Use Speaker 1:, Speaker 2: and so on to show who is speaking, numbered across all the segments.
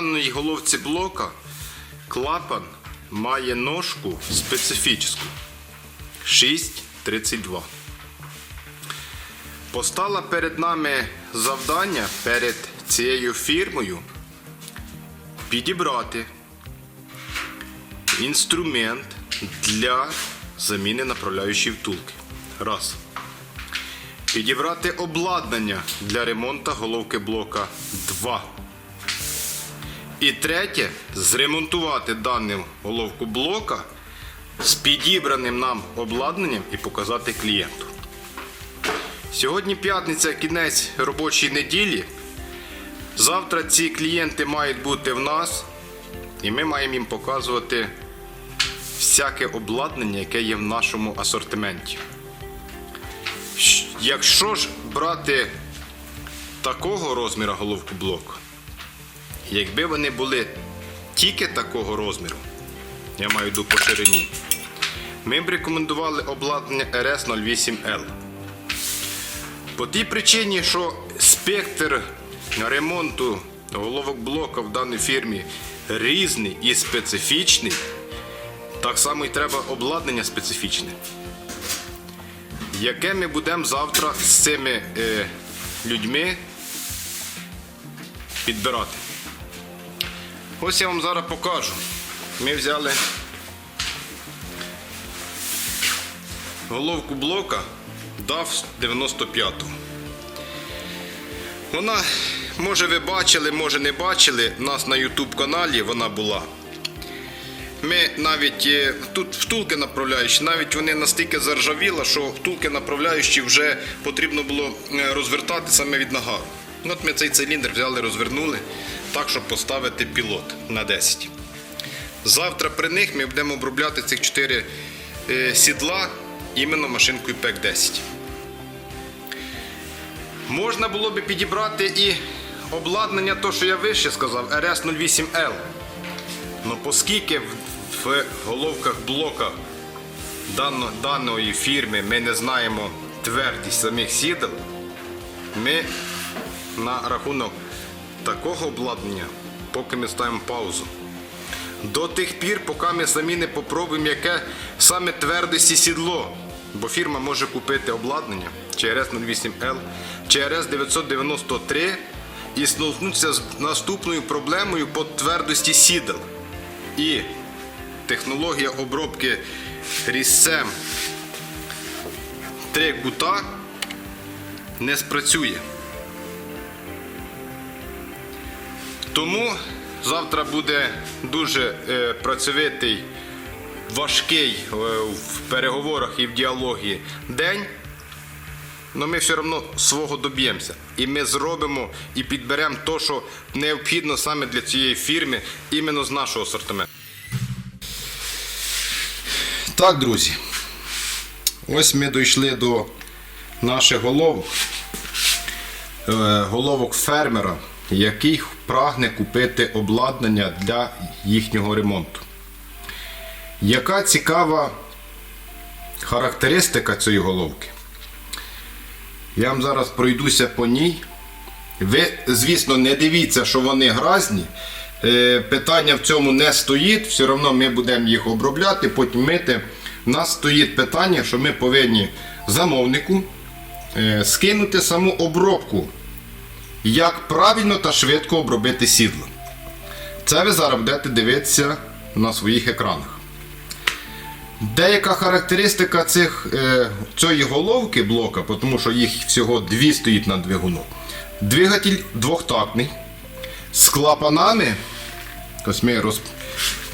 Speaker 1: даній головці блока клапан має ножку специфічну 6,32. Постало перед нами завдання перед цією фірмою підібрати інструмент для заміни направляючої втулки. Раз. Підібрати обладнання для ремонту головки блока 2. І третє зремонтувати дану головку блока з підібраним нам обладнанням і показати клієнту. Сьогодні п'ятниця, кінець робочої неділі. Завтра ці клієнти мають бути в нас, і ми маємо їм показувати всяке обладнання, яке є в нашому асортименті. Якщо ж брати такого розміру головку блоку, якби вони були тільки такого розміру, я маю виду по ширині, ми б рекомендували обладнання RS08L. По тій причині, що спектр ремонту головок блока в даній фірмі різний і специфічний, так само і треба обладнання специфічне. Яке ми будемо завтра з цими е, людьми підбирати. Ось я вам зараз покажу. Ми взяли головку блока DAF 95-ту. Вона, може ви бачили, може не бачили, у нас на YouTube каналі вона була. Ми навіть е, тут втулки направляючі, навіть вони настільки заржавіли, що втулки направляючі вже потрібно було е, розвертати саме від нагару. От ми цей циліндр взяли, розвернули так, щоб поставити пілот на 10. Завтра при них ми будемо обробляти цих 4 сідла іменно машинкою ПЕК 10. Можна було би підібрати і обладнання, то, що я вище сказав, RS08L. Ну, оскільки в головках блока даної фірми ми не знаємо твердість самих сідел, ми на рахунок такого обладнання, поки ми ставимо паузу. До тих пір, поки ми самі не попробуємо, яке саме твердості сідло. Бо фірма може купити обладнання CRS 08L, CRS 993 і столкнутися з наступною проблемою по твердості сідел. І технологія обробки різцем три кута не спрацює. Тому завтра буде дуже е, працьовитий, важкий е, в переговорах і в діалогі день. Але ми все одно свого доб'ємося. І ми зробимо і підберемо те, що необхідно саме для цієї фірми, іменно з нашого асортименту. Так, друзі. Ось ми дійшли до наших головок. Е, головок фермера, який прагне купити обладнання для їхнього ремонту. Яка цікава характеристика цієї головки? Я вам зараз пройдуся по ній. Ви, звісно, не дивіться, що вони гразні. Е, Питання в цьому не стоїть, все одно ми будемо їх обробляти, потім мити. У нас стоїть питання, що ми повинні замовнику е, скинути саму обробку, як правильно та швидко обробити сідло. Це ви зараз будете дивитися на своїх екранах. Деяка характеристика цих, е, цієї головки блока, тому що їх всього дві стоїть на двигуну. Двигатель двохтактний з клапанами. Ось ми роз...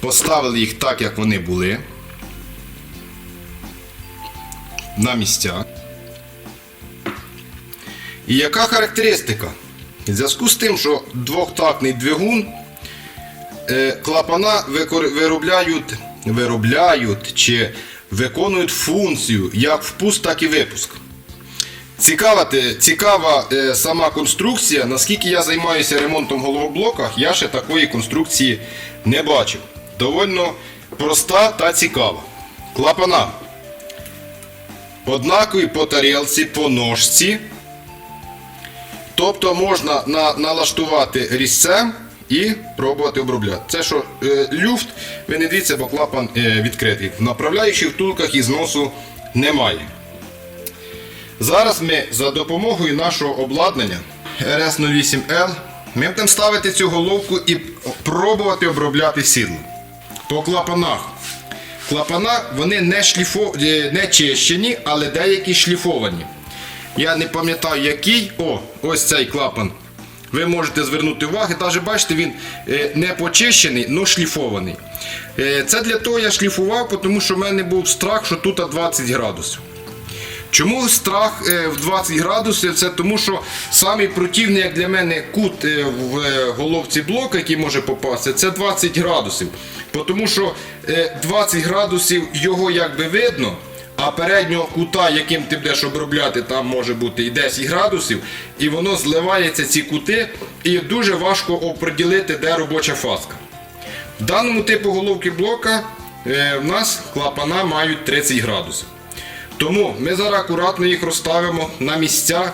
Speaker 1: поставили їх так, як вони були. На місця. І яка характеристика? В зв'язку з тим, що двохтактний двигун е, клапана виробляють, виробляють чи виконують функцію як впуск, так і випуск. Цікава, цікава е, сама конструкція. Наскільки я займаюся ремонтом головоблока, я ще такої конструкції не бачив. Довольно проста та цікава. Клапана. Однакові по тарілці, по ножці. Тобто можна на, налаштувати різцем і пробувати обробляти. Це що е, люфт, ви не дивіться, бо клапан е, відкритий. В направляючих втулках і зносу немає. Зараз ми за допомогою нашого обладнання RS08L ми будемо ставити цю головку і пробувати обробляти сідло. По клапанах. Клапана вони не, шліфо... е, не чищені, але деякі шліфовані. Я не пам'ятаю який. О, ось цей клапан. Ви можете звернути увагу, навіть бачите, він е, не почищений, але шліфований. Е, Це для того я шліфував, тому що в мене був страх, що тут 20 градусів. Чому страх е, в 20 градусів? Це тому, що самий противний, як для мене, кут в головці блока, який може попасти, це 20 градусів. Тому що е, 20 градусів його якби видно, а переднього кута, яким ти будеш обробляти, там може бути і 10 градусів, і воно зливається ці кути, і дуже важко оприділити, де робоча фаска. В даному типу головки блока е, в нас клапана мають 30 градусів. Тому ми зараз акуратно їх розставимо на місця.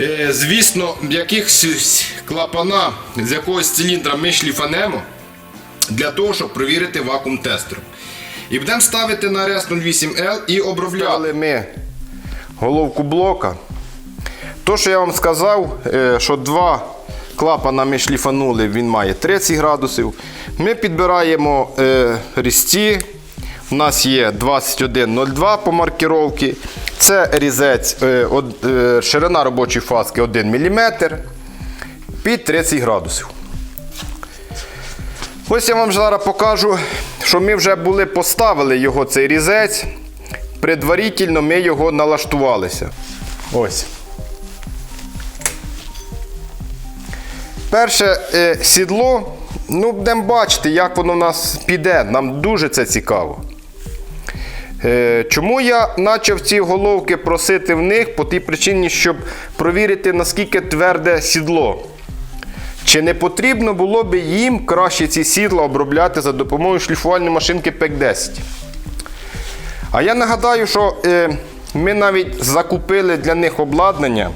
Speaker 1: Е, Звісно, якихось клапана з якогось циліндра ми шліфанемо для того, щоб перевірити вакуум тестером. І будемо ставити на RS08L і обробляли ми головку блока. То, що я вам сказав, е, що два клапана ми шліфанули, він має 30 градусів. Ми підбираємо е, різці. У нас є 2102 по маркіровці. Це різець, е, ширина робочої фаски 1 мм під 30 градусів. Ось я вам зараз покажу, що ми вже були поставили його цей різець. Предварительно ми його налаштувалися. Ось. Перше е, сідло, ну, будемо бачити, як воно в нас піде. Нам дуже це цікаво. Е, чому я почав ці головки просити в них? По тій причині, щоб провірити, наскільки тверде сідло. Чи не потрібно було би їм краще ці сідла обробляти за допомогою шліфувальної машинки PEC-10? А я нагадаю, що е, ми навіть закупили для них обладнання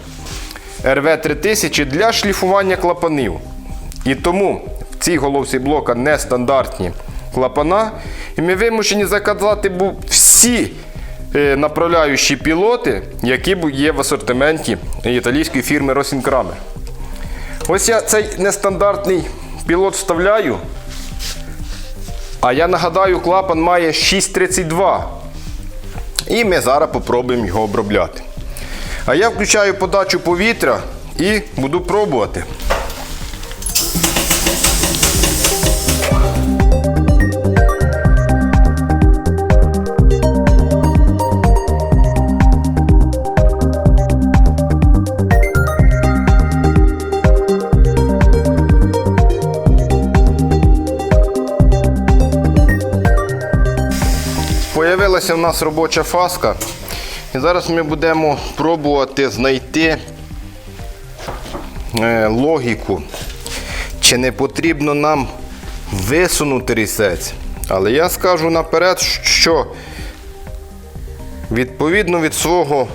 Speaker 1: RV3000 для шліфування клапанів. І тому в цій головці блока нестандартні клапана. І ми вимушені заказати всі е, направляючі пілоти, які є в асортименті італійської фірми Росінкрамер. Ось я цей нестандартний пілот вставляю. А я нагадаю, клапан має 6,32. І ми зараз попробуємо його обробляти. А я включаю подачу повітря і буду пробувати. Появилася в нас робоча фаска. І зараз ми будемо пробувати знайти е, логіку, чи не потрібно нам висунути різець. Але я скажу наперед, що відповідно від свого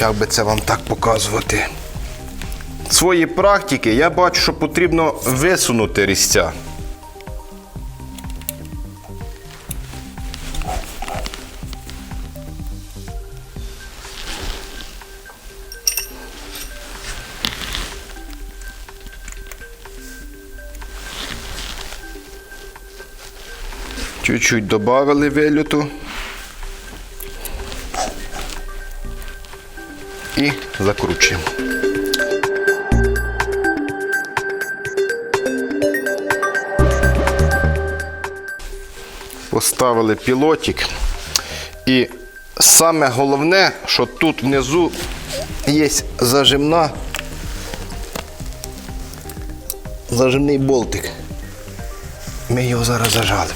Speaker 1: як би це вам так показувати? Свої практики я бачу, що потрібно висунути різця. Чуть-чуть додали вилюту. І закручуємо. Поставили пілотик. І саме головне, що тут внизу є зажимна, зажимний болтик. Ми його зараз зажали.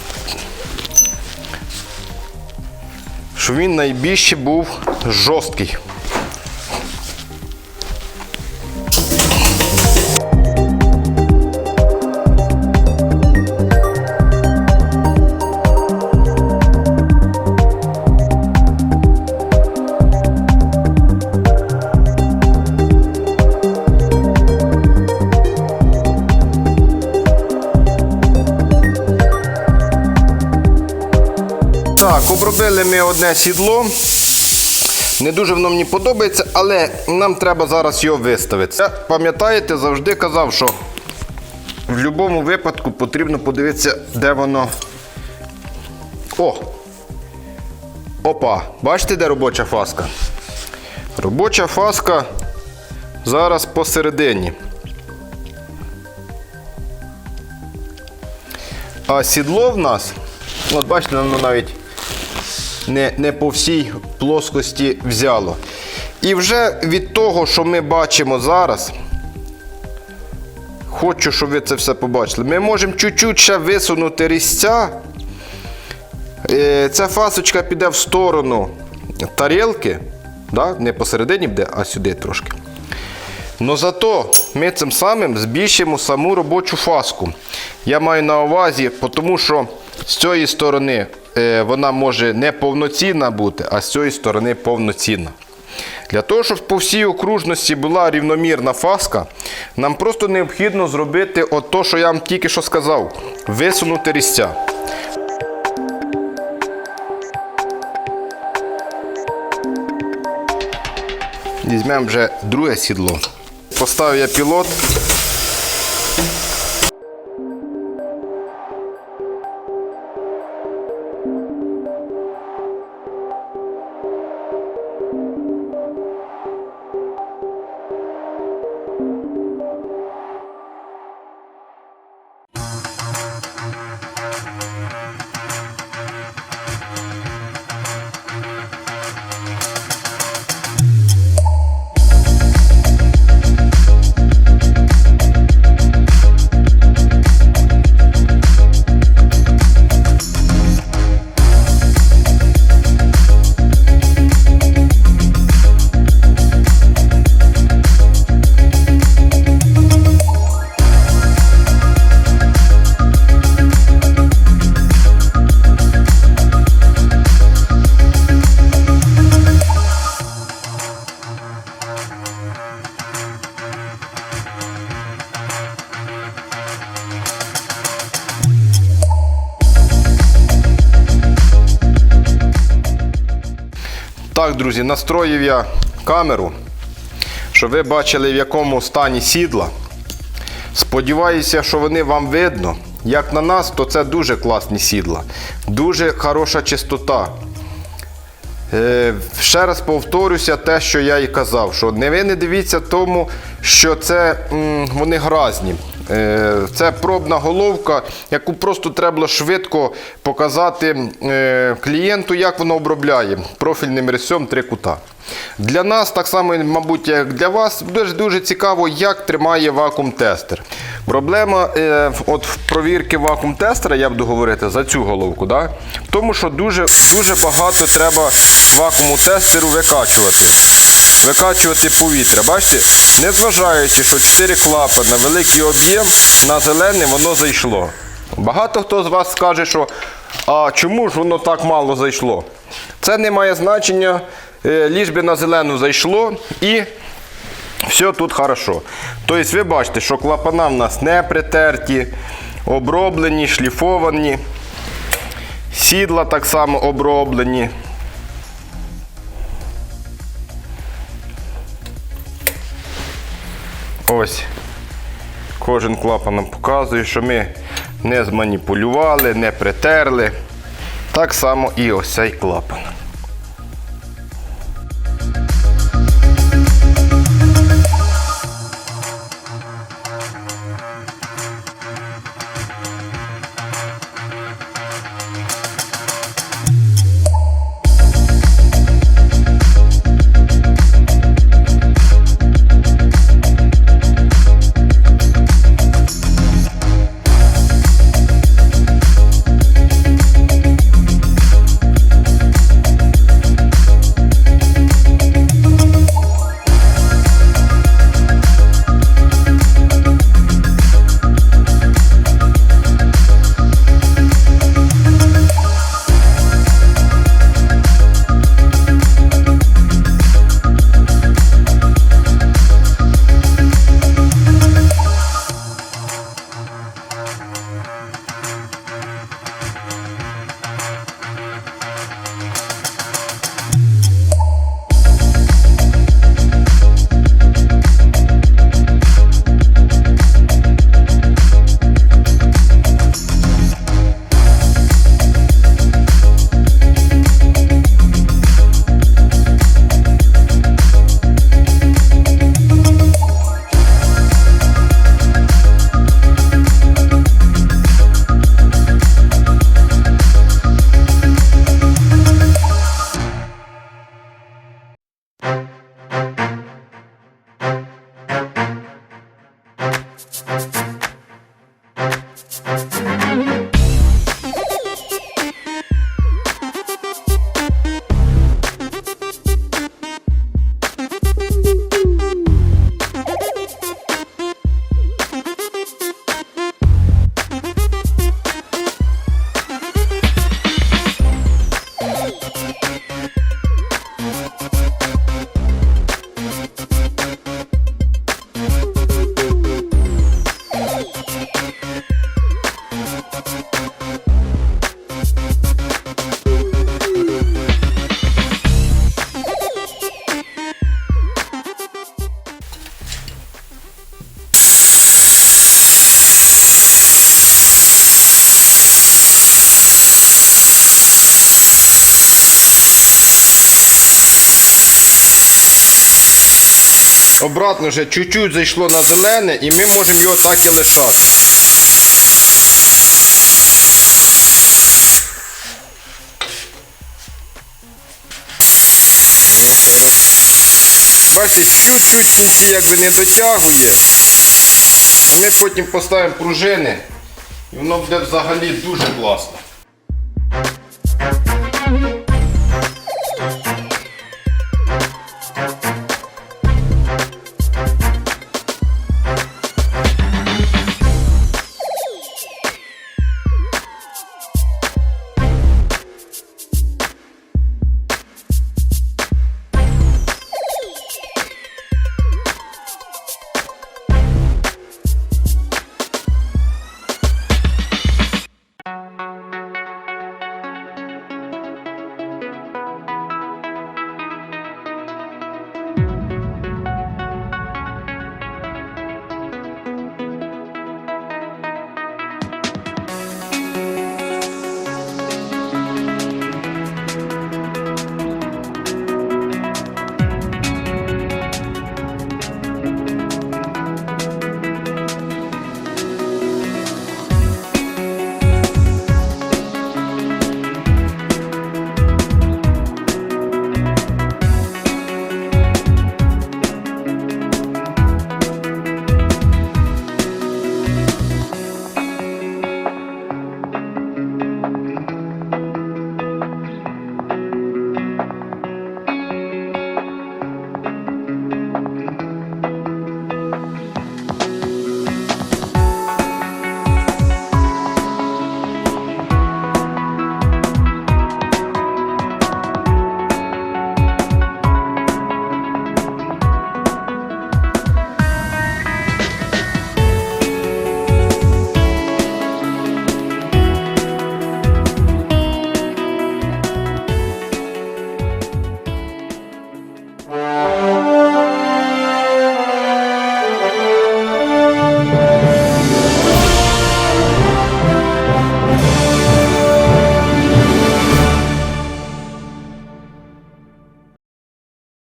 Speaker 1: Щоб він найбільше був жорсткий. Обробили ми одне сідло. Не дуже воно мені подобається, але нам треба зараз його виставити. Я, пам'ятаєте, завжди казав, що в будь-якому випадку потрібно подивитися, де воно. О! Опа! Бачите, де робоча фаска? Робоча фаска зараз посередині. А сідло в нас, от бачите, воно навіть не, не по всій плоскості взяло. І вже від того, що ми бачимо зараз, хочу, щоб ви це все побачили. Ми можемо чуть-чуть ще висунути різця. Е, Ця фасочка піде в сторону тарілки, да? не посередині буде, а сюди трошки. Но зато ми цим самим збільшимо саму робочу фаску. Я маю на увазі, тому що з цієї сторони вона може не повноцінна бути, а з цієї сторони повноцінна. Для того, щоб по всій окружності була рівномірна фаска, нам просто необхідно зробити от то, що я вам тільки що сказав: висунути різця. Візьмемо вже друге сідло. Поставив я пілот. Так, друзі, настроїв я камеру, щоб ви бачили, в якому стані сідла. Сподіваюся, що вони вам видно. Як на нас, то це дуже класні сідла. Дуже хороша чистота. Е, ще раз повторюся те, що я і казав, що не ви не дивіться тому, що це вони гразні. Е, це пробна головка, яку просто треба швидко показати е, клієнту, як воно обробляє профільним резцем три кута. Для нас, так само, мабуть, як для вас, дуже дуже цікаво, як тримає вакуум-тестер. Проблема е, от провірки вакуум-тестера, я буду говорити за цю головку, да? тому, що дуже, дуже багато треба вакууму тестеру викачувати. Викачувати повітря. Бачите, незважаючи, що 4 клапана, великий об'єм, на зелене воно зайшло. Багато хто з вас скаже, що а чому ж воно так мало зайшло? Це не має значення, е, ліж би на зелену зайшло і все тут хорошо. Тобто ви бачите, що клапана в нас не притерті, оброблені, шліфовані, сідла так само оброблені. Ось. Кожен клапан нам показує, що ми не зманіпулювали, не притерли. Так само і ось цей клапан. Обратно вже чуть-чуть зайшло на зелене і ми можемо його так і лишати. Бачите, чуть-чуть кінці якби не дотягує. Ми потім поставимо пружини і воно буде взагалі дуже класно.